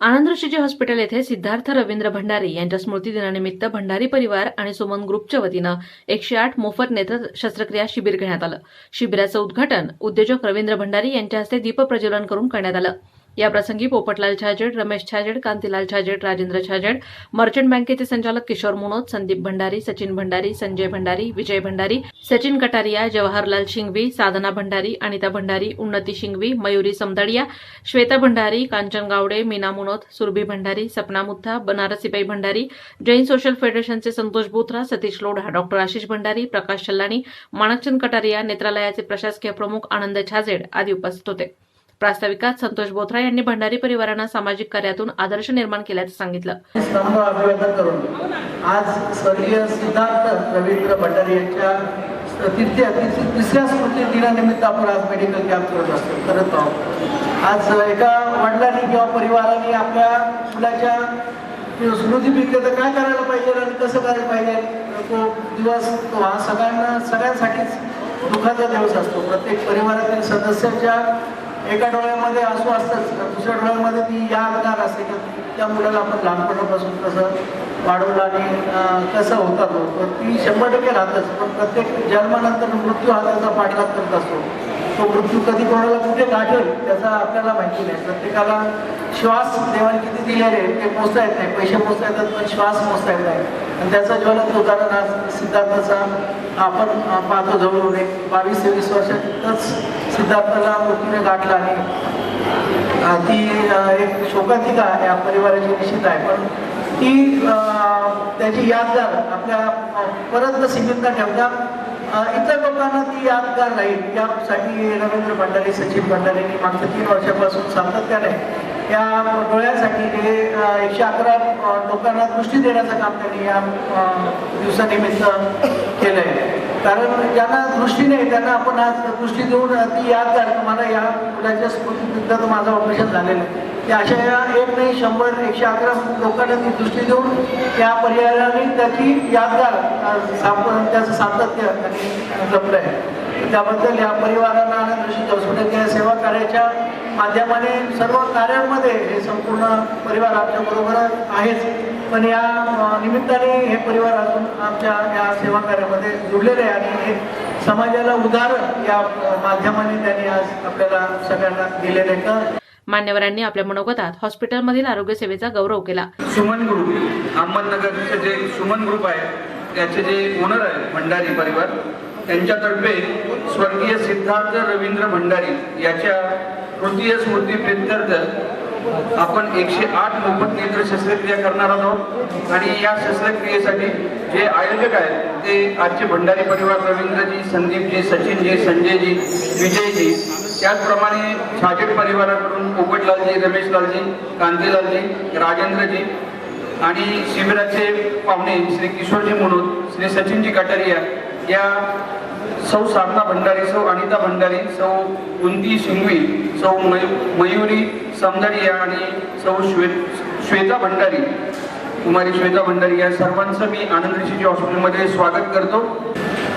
आनंद Rishiji hospital येथे सिद्धार्थ रवींद्र भंडारी यांच्या स्मृतिदिनानिमित्त भंडारी परिवार आणि सुमन ग्रुपच्या वतीनं एकशे आठ मोफत नेत्र शस्त्रक्रिया शिबिर घेण्यात आलं. शिबिराचं उद्घाटन उद्योजक रवींद्र भंडारी यांच्या हस्ते दीपप्रज्वलन करून करण्यात आलं. याप्रसंगी पोपटलाल छाजेड रमेश छाजेड कांतीलाल छाजेड राजेंद्र छाजेड मर्चंट बँकेचे संचालक किशोर मुनोत संदीप भंडारी सचिन भंडारी संजय भंडारी विजय भंडारी सचिन कटारिया जवाहरलाल शिंगवी साधना भंडारी अनिता भंडारी उन्नती शिंगवी मयुरी समदडिया श्वेता भंडारी कांचन गावडे मीना मुनोत सुरभी भंडारी सपना मुथा बनारसीबाई भंडारी जैन सोशल फेडरेशनचे संतोष बोथरा सतीश लोढा डॉक्टर आशिष भंडारी प्रकाश चल्लानी माणकचंद कटारिया नेत्रालयाचे प्रशासकीय प्रमुख आनंद छाजेड आदी उपस्थित होते. प्रास्ताविकात संतोष बोथरा यांनी भंडारी परिवारांना सामाजिक कार्यातून आदर्श निर्माण केल्याचं सांगितलं. स्तंभ अभिवादन करून आज स्वर्गीय सिद्धार्थ रवींद्र भंडारी यांच्या तिथे तिसऱ्या स्मृती दिनानिमित्त आपण आज मेडिकल कॅम्प करत असतो करत आहोत. आज एका वडिलांनी किंवा परिवाराने आपल्या मुलाच्या स्मृतीप्रित्य तर काय करायला पाहिजे आणि कसं करायला पाहिजे तो दिवस तो हा सगळ्यांना सगळ्यांसाठीच दुःखाचा दिवस असतो. प्रत्येक परिवारातील सदस्याच्या एका डोळ्यामध्ये असू असतंच दुसऱ्या डोळ्यामध्ये ती यादगार असते की त्या मुलाला आपण लहानपणापासून कसं वाढवलं आणि कसं होता तो? तर ती शंभर टक्के राहतच पण प्रत्येक जन्मानंतर मृत्यू हा त्याचा पाठलाग करत असतो. तो मृत्यू कधी कोणाला कुठे गाठेल त्याचा आपल्याला माहिती नाही. प्रत्येकाला श्वास देवाने किती दिलेले आहे ते पोचता येत नाही. पैसे पोचता येतात पण श्वास पोचता येत नाही. आणि त्याचा ज्वलंत उदाहरण आज सिद्धार्थाचा आपण पाहतो जवळून एक बावीस तेवीस वर्षातच सिद्धार्थाला मृत्यूने गाठला आणि ती एक शोकांतिका या परिवाराची निश्चित आहे. पण ती त्याची यादगार आपल्या परत सीमित न ठेवता इतर लोकांना ती यादगार राहील. यासाठी रवींद्र भंडारी सचिन भंडारींनी मागच्या तीन वर्षापासून सातत्याने या डोळ्यासाठी हे एकशे अकरा लोकांना दृष्टी देण्याचं काम त्यांनी या दिवसानिमित्त केलं आहे कारण ज्यांना दृष्टी नाही त्यांना आपण आज दृष्टी देऊन ती यादगार की मला या मुलाच्या स्मृतीबद्दल माझं ऑपरेशन झालेलं आहे. ते अशा या एक नाही शंभर एकशे अकरा लोकांना ती दृष्टी देऊन त्या पर्यायाने त्याची यादगार अं, साप- त्याचं सातत्य त्यांनी जपलं आहे. त्याबद्दल या परिवारांना आनंद ऋषी हॉस्पिटलच्या सेवा कार्याच्या माध्यमाने सर्व कार्यांमध्ये हे संपूर्ण परिवार आपल्याबरोबर आहेच. पण या निमित्ताने हे परिवार अजून आमच्या या सेवा कार्यामध्ये जुडलेले आहे आणि हे समाजाला उदाहरण या माध्यमाने त्यांनी आज आपल्याला सगळ्यांना दिलेले आहे का? मान्यवरांनी आपल्या मनोगतात हॉस्पिटलमधील आरोग्य सेवेचा गौरव केला. सुमन ग्रुप अहमदनगरचे जे सुमन ग्रुप आहे त्याचे जे ओनर आहे भंडारी परिवार त्यांच्यातर्फे स्वर्गीय सिद्धार्थ रवींद्र भंडारी याच्या तृतीय स्मृती प्रित्यर्थ आपण एकशे आठ मोफत नेत्र शस्त्रक्रिया करणार आहोत. आणि या शस्त्रक्रियेसाठी जे आयोजक आहेत ते आजचे भंडारी परिवार रवींद्रजी संदीपजी सचिनजी संजयजी विजयजी त्याचप्रमाणे छाजेड परिवाराकडून पोपटलालजी रमेशलालजी कांतीलालजी राजेंद्रजी आणि शिबिराचे पाहुणे श्री किशोरजी म्हणून श्री सचिनजी कटारिया या सौ साधना भंडारी सौ अनिता भंडारी सौ कुंती शिंगवी सौ मयू मयुरी समदडिया आणि सौ श्वेत श्वेता भंडारी कुमारी श्वेता भंडारी या सर्वांचं मी आनंद ऋषीच्या हॉस्पिटलमध्ये स्वागत करतो.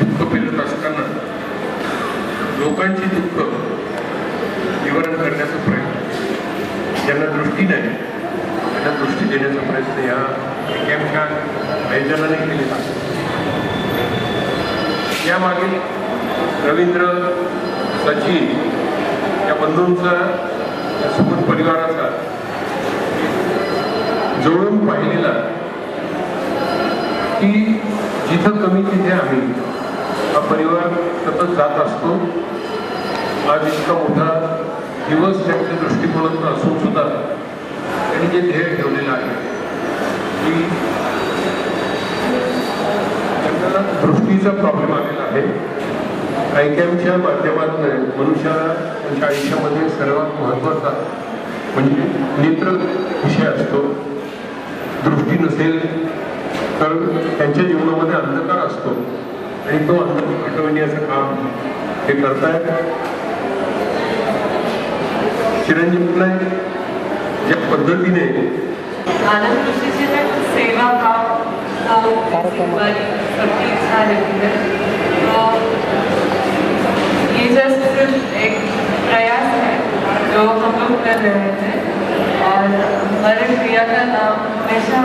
दुःख पेरत असताना लोकांची दुःख निवारण करण्याचा प्रयत्न ज्यांना दृष्टी नाही त्यांना दृष्टी देण्याचा प्रयत्न या कॅम्पच्या आयोजनाने केलेला यामागे रवींद्र सचिन या बंधूंचा या परिवाराचा. जवळून पाहिलेला. की जिथं कमी तिथे आम्ही हा परिवार सतत जात असतो. आज इतका मोठा दिवस त्यांच्या दृष्टिकोनातून असून सुद्धा त्यांनी जे ध्येय ठेवलेलं आहे. की त्यांना दृष्टीचा प्रॉब्लेम आहे. आयकॅमच्या माध्यमातून मनुष्याला त्यांच्या आयुष्यामध्ये सर्वात महत्त्वाचा म्हणजे नेत्र विषय असतो. दृष्टी नसेल तर त्यांच्या जीवनामध्ये अंधकार असतो. आणि तो अंधकार हटवण्याचं काम हे करतायत. चिरंजीव ज्या पद्धतीने सेवा भाव ये जस्ट सिर्फ एक प्रयास है जो हम लोग कर रहे हैं और हमारे प्रिया का नाम हमेशा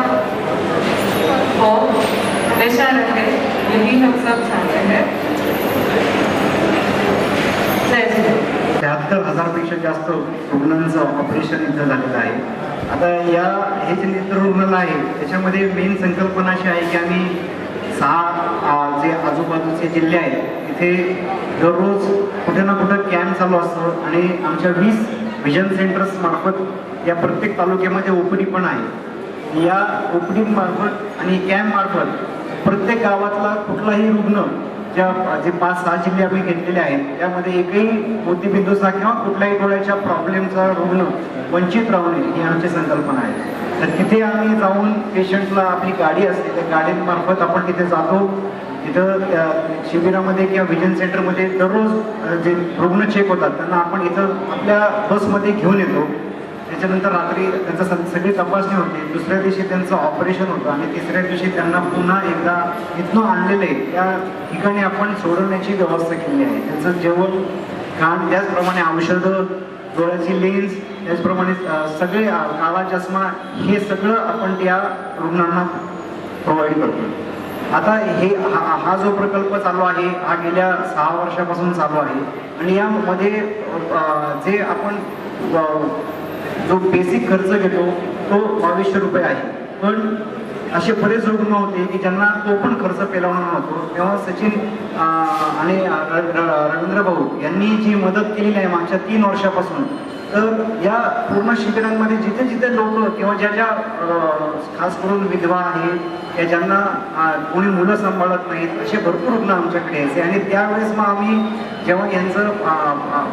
हो हमेशा रहे यही हम सब चाहते हैं। जय हजारपेक्षा जास्त रुग्णांचं ऑपरेशन इथं झालेलं आहे. आता या हे जे नेत्र रुग्णालय आहे त्याच्यामध्ये मेन संकल्पना अशी आहे की आम्ही सहा जे आजूबाजूचे जिल्हे आहेत तिथे दररोज कुठे ना कुठं कॅम्प चालू असतो आणि आमच्या वीस व्हिजन सेंटर्स मार्फत या प्रत्येक तालुक्यामध्ये ओपडी पण आहे. या ओपडी मार्फत आणि कॅम्प मार्फत प्रत्येक गावातला कुठलाही रुग्ण ज्या जे पाच सहा जिल्हे आम्ही घेतलेले आहेत त्यामध्ये एकही मोतीबिंदूचा किंवा कुठल्याही डोळ्याच्या प्रॉब्लेमचा रुग्ण वंचित राहू नये ही आमची संकल्पना आहे. तर तिथे आम्ही जाऊन पेशंटला आपली गाडी असते त्या गाडीमार्फत आपण तिथे जातो. तिथं त्या शिबिरामध्ये किंवा विजन सेंटरमध्ये दररोज जे रुग्ण चेक होतात त्यांना आपण इथं आपल्या बसमध्ये घेऊन येतो. त्याच्यानंतर रात्री त्यांचं सग सगळी तपासणी होते. दुसऱ्या दिवशी त्यांचं ऑपरेशन होतं आणि तिसऱ्या दिवशी त्यांना पुन्हा एकदा इथनं आणलेलं. आहे त्या ठिकाणी आपण सोडवण्याची व्यवस्था केली आहे. त्यांचं जेवण खाण त्याचप्रमाणे औषधं डोळ्याची लेन्स त्याचप्रमाणे सगळे काळा चष्मा हे सगळं आपण त्या रुग्णांना प्रोव्हाइड करतो आता हे हा हा जो प्रकल्प चालू आहे हा गेल्या सहा वर्षापासून चालू आहे. आणि यामध्ये जे आपण जो बेसिक खर्च घेतो तो बावीसशे रुपये आहे. पण असे बरेच रुग्ण होते की ज्यांना तो पण खर्च पेलवणार नव्हतो. तेव्हा सचिन आणि रवींद्र भाऊ यांनी जी मदत केलेली आहे मागच्या तीन वर्षापासून तर या पूर्ण शिबिरांमध्ये जिथे जिथे लोक किंवा ज्या ज्या खास करून विधवा आहे त्या ज्यांना कोणी मुलं सांभाळत नाहीत असे भरपूर रुग्ण आमच्याकडे यायचे. आणि त्यावेळेस मग आम्ही जेव्हा यांचं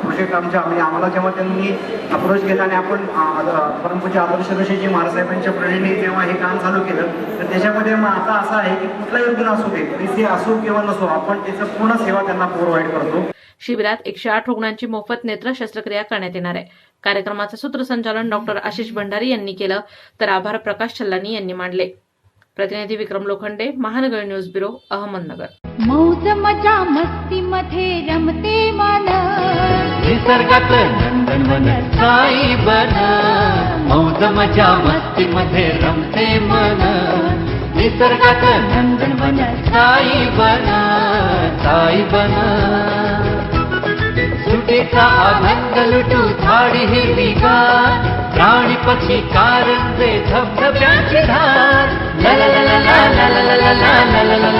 प्रोजेक्ट आमच्या म्हणजे आम्हाला जेव्हा त्यांनी अप्रोच केला आणि आपण अं, परमपूज्य आदर्श कशीजी महाराजसाहेबांच्या प्रेरणेने जेव्हा हे काम चालू केलं तर त्याच्यामध्ये मग आता असं आहे की कुठलाही रुग्ण असू दे पैसे असो किंवा नसो आपण त्याचं पूर्ण सेवा त्यांना प्रोव्हाइड करतो. शिबिरात एकशे आठ रुग्णांची मोफत नेत्र शस्त्रक्रिया करण्यात येणार आहे. कार्यक्रमाचं सूत्रसंचालन डॉक्टर आशिष भंडारी यांनी केलं तर आभार प्रकाश छल्लानी यांनी मांडले. प्रतिनिधी विक्रम लोखंडे महानगर न्यूज ब्युरो अहमदनगर. मौज मजा मस्ती मध्ये रमते मन. निसर्गात नंदनवन साई बन. मौज मजा मस्ती मध्ये रमते मन. निसर्गात नंदनवन साई बन. साई बन. सुटेचा आनंद लुटू झाडी हिरवी गा प्राणी पक्षी कारंजे धबधब्यांची धार.